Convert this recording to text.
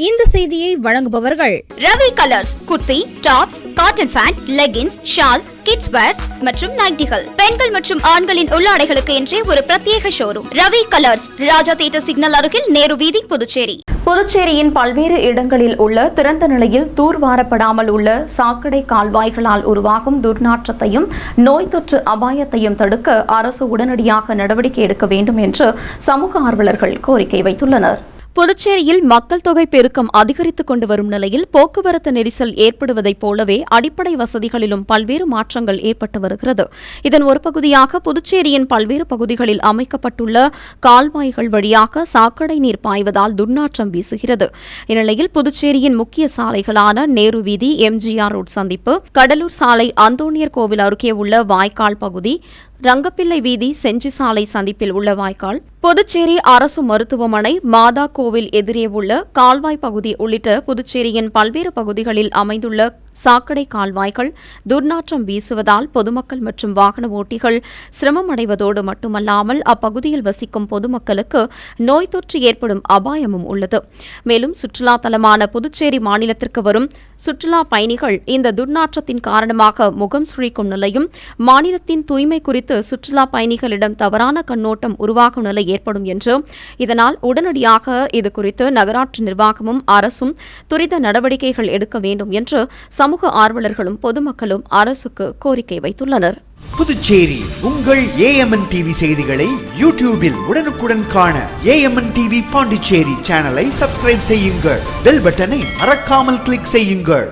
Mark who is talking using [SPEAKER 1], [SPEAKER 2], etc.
[SPEAKER 1] இந்த செய்தியை வழங்குபவர்கள்
[SPEAKER 2] Ravi colours kurti tops cotton pant leggings shawl kids wears மற்றும் நைட்டிகள். பெண்கள் மற்றும் ஆண்களின் உள்ளாடைகளுக்கு என்றே ஒரு பிரத்யேக showroom Ravi colours Raja theatre signal அருகில் நேரு வீதி புதுச்சேரி.
[SPEAKER 3] புதுச்சேரியின் பல்வேறு இடங்களில் உள்ள திறந்த நிலையில் தூர்வாரப்படாமல் உள்ள சாக்கடை கால்வாய்களால் உருவாகும் துர்நாற்றத்தையும் நோய் தொற்று அபாயத்தையும் தடுக்க அரசு உடனடியாக நடவடிக்கை எடுக்க வேண்டும் என்று சமூக ஆர்வலர்கள் கோரிக்கை வைத்துள்ளனர். புதுச்சேரியில் மக்கள் தொகை பெருக்கம் அதிகரித்துக் கொண்டு வரும் நிலையில் போக்குவரத்து நெரிசல் ஏற்படுவதைப் போலவே அடிப்படை வசதிகளிலும் பல்வேறு மாற்றங்கள் ஏற்பட்டு வருகிறது. இதன் ஒரு பகுதியாக புதுச்சேரியின் பல்வேறு பகுதிகளில் அமைக்கப்பட்டுள்ள கால்வாய்கள் வழியாக சாக்கடை நீர் பாய்வதால் துர்நாற்றம் வீசுகிறது. இந்நிலையில் புதுச்சேரியின் முக்கிய சாலைகளான நேரு வீதி எம்ஜிஆர் ரோட் சந்திப்பு கடலூர் சாலை அந்தோணியர் கோவில் அருகே உள்ள வாய்க்கால் பகுதி ரங்கப்பிள்ளை வீதி செஞ்சி சாலை சந்திப்பில் உள்ள வாய்க்கால் புதுச்சேரி அரசு மருத்துவமனை மாதா கோவில் எதிரே உள்ள கால்வாய் பகுதி உள்ளிட்ட புதுச்சேரியின் பல்வேறு பகுதிகளில் அமைந்துள்ள சாக்கடை கால்வாய்கள் துர்நாற்றம் வீசுவதால் பொதுமக்கள் மற்றும் வாகன ஓட்டிகள் சிரமம் அடைவதோடு மட்டுமல்லாமல் அப்பகுதியில் வசிக்கும் பொதுமக்களுக்கு நோய் தொற்று ஏற்படும் அபாயமும் உள்ளது. மேலும் சுற்றுலா தலமான புதுச்சேரி மாநிலத்திற்கு வரும் சுற்றுலா பயணிகள் இந்த துர்நாற்றத்தின் காரணமாக முகம் சுழிக்கும் நிலையும் மாநிலத்தின் தூய்மை குறித்து குறித்து சுற்றுலா பயணிகளிடம் தவறான கண்ணோட்டம் உருவாகும் நிலை ஏற்படும் என்று இதனால் உடனடியாக இது குறித்து நகராட்சி நிர்வாகமும் அரசும் துரித நடவடிக்கைகள் எடுக்க வேண்டும் என்று சமூக ஆர்வலர்களும் பொதுமக்களும் அரசுக்கு கோரிக்கை வைத்துள்ளனர்.
[SPEAKER 4] புதுச்சேரி உங்கள் ஏஎம்என் டிவி செய்திகளை யூடியூபில் உடனுக்குடன் காண ஏஎம்என் டிவி பாண்டிச்சேரி சேனலை சப்ஸ்கிரைப் செய்யுங்கள். பெல் பட்டனை மறக்காமல் கிளிக் செய்யுங்கள்.